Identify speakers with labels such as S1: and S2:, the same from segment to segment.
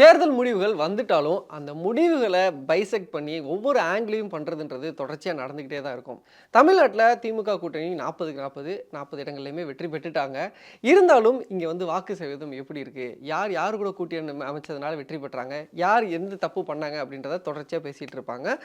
S1: தேர்தல் முடிவுகள் வந்துட்டாலும் அந்த முடிவுகளை பைசெக்ட் பண்ணி ஒவ்வொரு ஆங்கிளையும் பண்ணுறதுன்றது தொடர்ச்சியாக நடந்துக்கிட்டே தான் இருக்கும். தமிழ்நாட்டில் திமுக கூட்டணி நாற்பதுக்கு நாற்பது நாற்பது இடங்கள்லையுமே வெற்றி பெற்றுட்டாங்க. இருந்தாலும் இங்கே வந்து வாக்கு சதவீதம் எப்படி இருக்குது யார் யார் கூட கூட்டணி அமைச்சதுனால வெற்றி பெற்றாங்க? யார் எந்த தப்பு பண்ணாங்க அப்படின்றத தொடர்ச்சியாக பேசிகிட்டு இருப்பாங்க.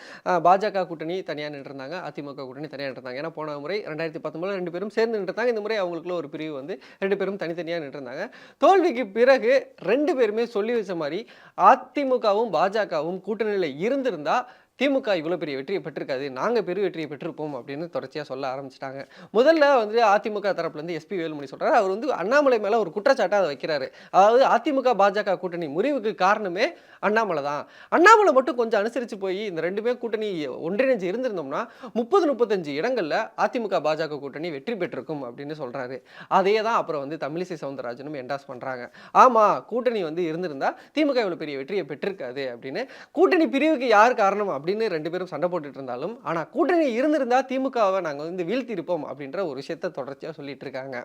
S1: பாஜக கூட்டணி தனியாக நின்றுருந்தாங்க அதிமுக கூட்டணி தனியாக நின்றுருந்தாங்க. ஏன்னா போன முறை ரெண்டாயிரத்தி பத்தொம்பதில் ரெண்டு பேரும் சேர்ந்து நின்றுருந்தாங்க இந்த முறை அவங்களுக்குள்ள ஒரு பிரிவு வந்து ரெண்டு பேரும் தனித்தனியாக நின்றுருந்தாங்க. தோல்விக்கு பிறகு ரெண்டு பேருமே சொல்லி வச்ச மாதிரி அதிமுகவும் பாஜகவும் கூட்டணியில் இருந்திருந்தால் திமுக இவ்வளோ பெரிய வெற்றியை பெற்றிருக்காது. நாங்கள் பெரிய வெற்றியை பெற்றிருப்போம் அப்படின்னு தொடர்ச்சியாக சொல்ல ஆரம்பிச்சிட்டாங்க. முதல்ல வந்து அதிமுக தரப்புலேருந்து எஸ்பி வேலுமணி சொல்கிறார் அவர் வந்து அண்ணாமலை மேலே ஒரு குற்றச்சாட்டை அதை வைக்கிறாரு. அதாவது அதிமுக பாஜக கூட்டணி முறிவுக்கு காரணமே அண்ணாமலை தான். அண்ணாமலை மட்டும் கொஞ்சம் அனுசரித்து போய் இந்த ரெண்டுமே கூட்டணி ஒன்றிணைஞ்சு இருந்திருந்தோம்னா முப்பது முப்பத்தஞ்சு இடங்களில் அதிமுக பாஜக கூட்டணி வெற்றி பெற்றிருக்கும் அப்படின்னு சொல்கிறாரு அதே தான் அப்புறம் வந்து தமிழிசை சவுந்தரராஜனும் என்டாஸ் பண்ணுறாங்க ஆமாம் கூட்டணி வந்து இருந்திருந்தால் திமுக இவ்வளோ பெரிய வெற்றியை பெற்றிருக்காது அப்படின்னு. கூட்டணி பிரிவுக்கு யார் காரணம் அப்படின்னு ரெண்டு பேரும் சண்டை போட்டுட்டு இருந்தாலும் ஆனா கூட்டணி இருந்திருந்தா திமுகவை நாங்கள் வந்து வீழ்த்திருப்போம் அப்படின்ற ஒரு விஷயத்த தொடர்ச்சியா சொல்லிட்டு இருக்காங்க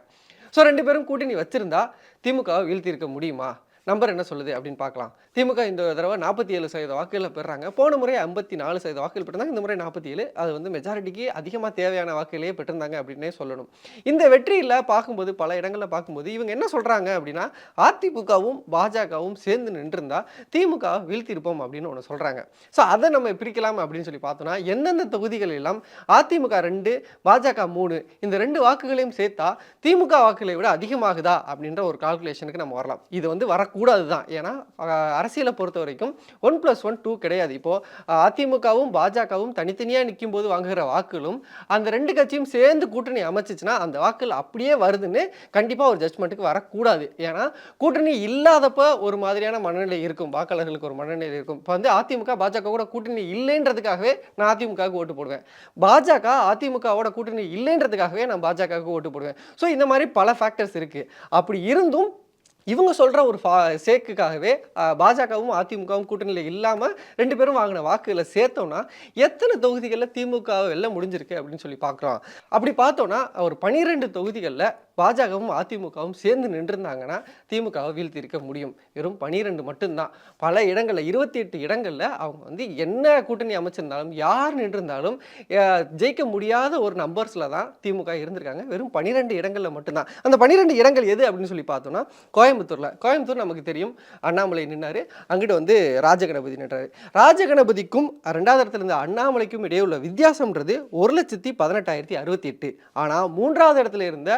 S1: ஸோ ரெண்டு பேரும் கூட்டணி வச்சிருந்தா திமுகவை வீழ்த்தியிருக்க முடியுமா? நம்பர் என்ன சொல்லுது அப்படின்னு பார்க்கலாம். திமுக இந்த தடவை நாற்பத்தி ஏழு சதவீத வாக்குகளை பெறாங்க. போன முறை ஐம்பத்தி நாலு சதவீத வாக்குகள் பெற்றிருந்தாங்க. இந்த முறை நாற்பத்தி ஏழு அது வந்து மெஜாரிட்டிக்கு அதிகமாக தேவையான வாக்குகளையே பெற்றிருந்தாங்க அப்படின்னே சொல்லணும். இந்த வெற்றியில் பார்க்கும்போது பல இடங்களில் பார்க்கும்போது இவங்க என்ன சொல்கிறாங்க அப்படின்னா அதிமுகவும் பாஜகவும் சேர்ந்து நின்றிருந்தா திமுக வீழ்த்திருப்போம் அப்படின்னு ஒன்று சொல்கிறாங்க ஸோ அதை நம்ம பிரிக்கலாம் அப்படின்னு சொல்லி பார்த்தோம்னா எந்தெந்த தொகுதிகள் எல்லாம் அதிமுக ரெண்டு பாஜக மூணு இந்த ரெண்டு வாக்குகளையும் சேர்த்தா திமுக வாக்குகளை விட அதிகமாகுதா அப்படின்ற ஒரு கால்குலேஷனுக்கு நம்ம வரலாம். இது வந்து வர கூடாது தான் ஏன்னா அரசியலை பொறுத்த வரைக்கும் ஒன் ப்ளஸ் ஒன் டூ கிடையாது. இப்போது அதிமுகவும் பாஜகவும் தனித்தனியாக நிற்கும் போது வாங்குகிற வாக்குகளும் அந்த ரெண்டு கட்சியும் சேர்ந்து கூட்டணி அமைச்சிச்சுன்னா அந்த வாக்குகள் அப்படியே வருதுன்னு கண்டிப்பாக ஒரு ஜட்மெண்ட்டுக்கு வரக்கூடாது. ஏன்னா கூட்டணி இல்லாதப்ப ஒரு மாதிரியான மனநிலை இருக்கும். வாக்காளர்களுக்கு ஒரு மனநிலை இருக்கும். இப்போ வந்து அதிமுக பாஜக கூட கூட்டணி இல்லைன்றதுக்காகவே நான் அதிமுகவுக்கு ஓட்டு போடுவேன். பாஜக அதிமுகவோட கூட்டணி இல்லைன்றதுக்காகவே நான் பாஜகவுக்கு ஓட்டு போடுவேன். ஸோ இந்த மாதிரி பல ஃபேக்டர்ஸ் இருக்குது அப்படி இருந்தும் இவங்க சொல்கிற ஒரு ஃபா சேக்குக்காகவே பாஜகவும் அதிமுகவும் கூட்டணியில் இல்லாமல் ரெண்டு பேரும் வாங்கின வாக்குகளை சேர்த்தோன்னா எத்தனை தொகுதிகளில் திமுக வெல்ல முடிஞ்சிருக்கு அப்படின்னு சொல்லி பார்க்குறோம் அப்படி பார்த்தோன்னா ஒரு பனிரெண்டு தொகுதிகளில் பாஜகவும் அதிமுகவும் சேர்ந்து நின்றுருந்தாங்கன்னா திமுகவை வீழ்த்தியிருக்க முடியும். வெறும் பனிரெண்டு மட்டும்தான். பல இடங்களில் இருபத்தி எட்டு இடங்களில் அவங்க வந்து என்ன கூட்டணி அமைச்சிருந்தாலும் யார் நின்றிருந்தாலும் ஜெயிக்க முடியாத ஒரு நம்பர்ஸில் தான் திமுக இருந்திருக்காங்க. வெறும் பனிரெண்டு இடங்களில் மட்டும்தான். அந்த பனிரெண்டு இடங்கள் எது அப்படின்னு சொல்லி பார்த்தோம்னா கோயம்புத்தூரில். கோயம்புத்தூர் நமக்கு தெரியும். அண்ணாமலை நின்னாரு. அங்கிட்டு வந்து ராஜகணபதி நின்றாரு. ராஜகணபதிக்கும் ரெண்டாவது இடத்துல இருந்த அண்ணாமலைக்கும் இடையே உள்ள வித்தியாசம்ன்றது ஒரு லட்சத்தி பதினெட்டாயிரத்தி அறுபத்தி எட்டு ஆனால் மூன்றாவது இடத்துல இருந்த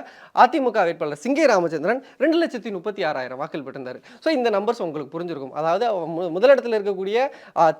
S1: அதிமுக வேட்பாளர் சிங்கை ராமச்சந்திரன் ரெண்டு லட்சத்தி முப்பத்தி ஆறாயிரம் வாக்கள் பெற்றிருந்தார். ஸோ இந்த நம்பர்ஸ் உங்களுக்கு புரிஞ்சிருக்கும். அதாவது முதலிடத்தில் இருக்கக்கூடிய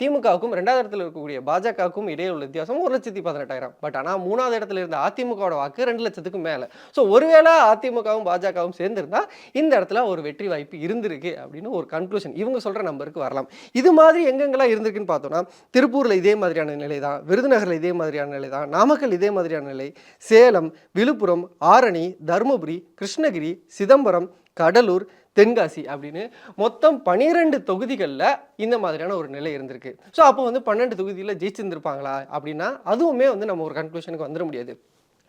S1: திமுகவுக்கும் ரெண்டாவது இடத்துல இருக்கக்கூடிய பாஜகவுக்கும் இடையே உள்ள வித்தியாசம் ஒரு லட்சத்தி பதினெட்டாயிரம். பட் ஆனால் மூணாவது இடத்துல இருந்த அதிமுகவோட வாக்கு ரெண்டு லட்சத்துக்கும் மேலே. ஸோ ஒருவேளை அதிமுகவும் பாஜகவும் சேர்ந்திருந்தா இந்த இடத்துல ஒரு வெற்றி வாய்ப்பு இருந்திருக்கு அப்படின்னு ஒரு கன்க்ளூஷன் இவங்க சொல்கிற நம்பருக்கு வரலாம். இது மாதிரி எங்கெங்கெல்லாம் இருந்திருக்குன்னு பார்த்தோம்னா திருப்பூரில் இதே மாதிரியான நிலை தான் விருதுநகரில் இதே மாதிரியான நிலை தான் நாமக்கல் இதே மாதிரியான நிலை சேலம் விழுப்புரம் ஆரணி தருமபுரி கிருஷ்ணகிரி சிதம்பரம் கடலூர் தென்காசி அப்படின்னு மொத்தம் பனிரெண்டு தொகுதிகளில் இந்த மாதிரியான ஒரு நிலை இருந்திருக்கு. ஸோ அப்போ வந்து பன்னெண்டு தொகுதியில் ஜெயிச்சிருந்துருப்பாங்களா அப்படின்னா அதுவுமே வந்து நம்ம ஒரு கன்க்ளூஷனுக்கு வந்துட முடியாது.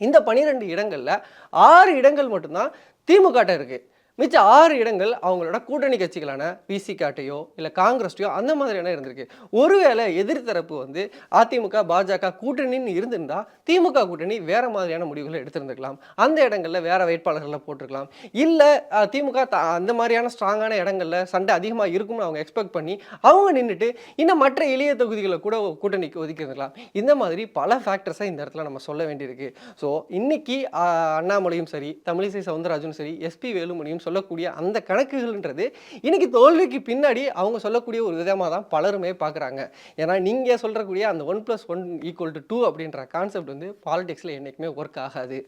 S1: இந்த பனிரெண்டு இடங்களில் ஆறு இடங்கள் மட்டும்தான் திமுக இருக்குது மிச்ச ஆறு இடங்கள் அவங்களோட கூட்டணி கட்சிகளான விசிகாட்டையோ இல்லை காங்கிரஸ்டையோ அந்த மாதிரியான இருந்திருக்கு. ஒருவேளை எதிர்த்தரப்பு வந்து அதிமுக பாஜக கூட்டணின்னு இருந்திருந்தா திமுக கூட்டணி வேற மாதிரியான முடிவுகளை எடுத்திருந்துருக்கலாம். அந்த இடங்களில் வேற வேட்பாளர்களை போட்டிருக்கலாம். இல்லை திமுக அந்த மாதிரியான ஸ்ட்ராங்கான இடங்களில் சண்டை அதிகமாக இருக்கும்னு அவங்க எக்ஸ்பெக்ட் பண்ணி அவங்க நின்றுட்டு இன்னும் மற்ற இளைய தொகுதிகளை கூட கூட்டணிக்கு ஒதுக்கியிருந்துக்கலாம் இந்த மாதிரி பல ஃபேக்டர்ஸை இந்த இடத்துல நம்ம சொல்ல வேண்டியிருக்கு. ஸோ இன்னைக்கு அண்ணாமலையும் சரி தமிழிசை சவுந்தரராஜனும் சரி எஸ்பி வேலுமணியும் சொல்லக்கூடிய அந்த கணக்குகள்ன்றது இன்னைக்கு தோல்விக்கு பின்னாடி அவங்க சொல்லக்கூடிய ஒரு விதமாக தான் பலருமே பார்க்குறாங்க. ஏன்னா நீங்கள் சொல்கிறக்கூடிய அந்த one plus one equal to two அப்படின்ற கான்செப்ட் வந்து பாலிடிக்ஸில் என்றைக்குமே ஒர்க் ஆகாது.